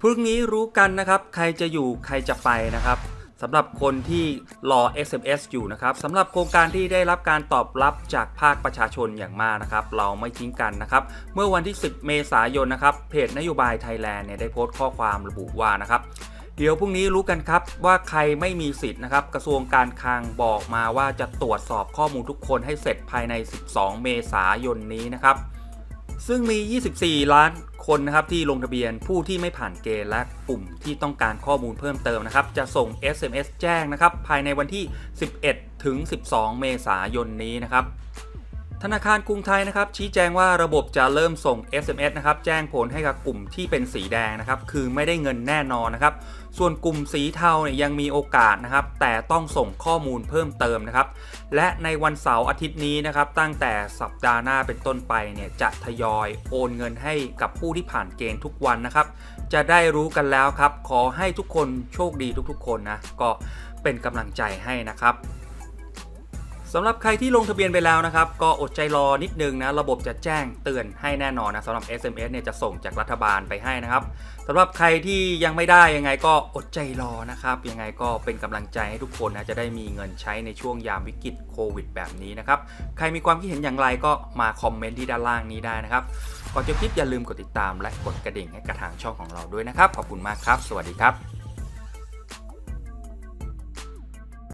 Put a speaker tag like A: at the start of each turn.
A: พรุ่งนี้รู้กันนะครับ ใครจะอยู่ใครจะไปนะครับสำหรับคนที่รอ SMS อยู่นะครับสำหรับโครงการที่ได้รับการตอบรับจากภาคประชาชนอย่างมากนะครับ เราไม่ทิ้งกันนะครับ เมื่อวันที่ 10 เมษายนนะครับเพจนโยบายไทยแลนด์เนี่ยได้โพสต์ข้อความระบุว่านะครับเดี๋ยวพรุ่งนี้รู้กันครับว่าใครไม่มีสิทธิ์นะครับ กระทรวงการคลังบอกมาว่าจะตรวจสอบข้อมูลทุกคนให้เสร็จภายใน 12 เมษายนนี้นะครับ ซึ่งมี 24 ล้านคนนะครับที่ลงทะเบียนผู้ที่ไม่ผ่านเกณฑ์และกลุ่มที่ต้องการข้อมูลเพิ่มเติมนะครับ จะส่ง SMS แจ้งนะครับ ภายในวันที่ 11 ถึง 12 เมษายนนี้นะครับ ธนาคารกรุงไทยนะครับชี้แจงว่าระบบจะเริ่มส่ง SMS นะครับแจ้งผลให้กับกลุ่มที่เป็นสีแดงนะครับคือไม่ได้เงินแน่นอนนะครับส่วนกลุ่มสีเทาเนี่ยยังมีโอกาสนะครับแต่ต้องส่งข้อมูลเพิ่มเติมนะครับและในวันเสาร์อาทิตย์นี้นะครับตั้งแต่สัปดาห์หน้าเป็นต้นไปเนี่ยจะทยอยโอนเงินให้กับผู้ที่ผ่านเกณฑ์ทุกวันนะครับจะได้รู้กันแล้วครับขอให้ทุกคนโชคดีทุกๆ คนนะก็เป็นกำลังใจให้นะครับ สำหรับใครที่ลงทะเบียนไปแล้วนะครับ ก็อดใจรอนิดนึงนะ ระบบจะแจ้งเตือนให้แน่นอนนะสำหรับ SMS เนี่ยจะส่งจากรัฐบาลไปให้นะครับสำหรับใครที่ยังไม่ได้ยังไงก็อดใจรอนะครับ ยังไงก็เป็นกำลังใจให้ทุกคนนะจะได้มีเงินใช้ในช่วงยามวิกฤตโควิด แบบนี้นะครับ ใครมีความคิดเห็นอย่างไรก็มาคอมเมนต์ที่ด้านล่างนี้ได้นะครับก่อนจบคลิปอย่าลืมกดติดตามและกดกระดิ่งให้กับทางช่องของเราด้วยนะครับขอบคุณมากครับ สวัสดีครับ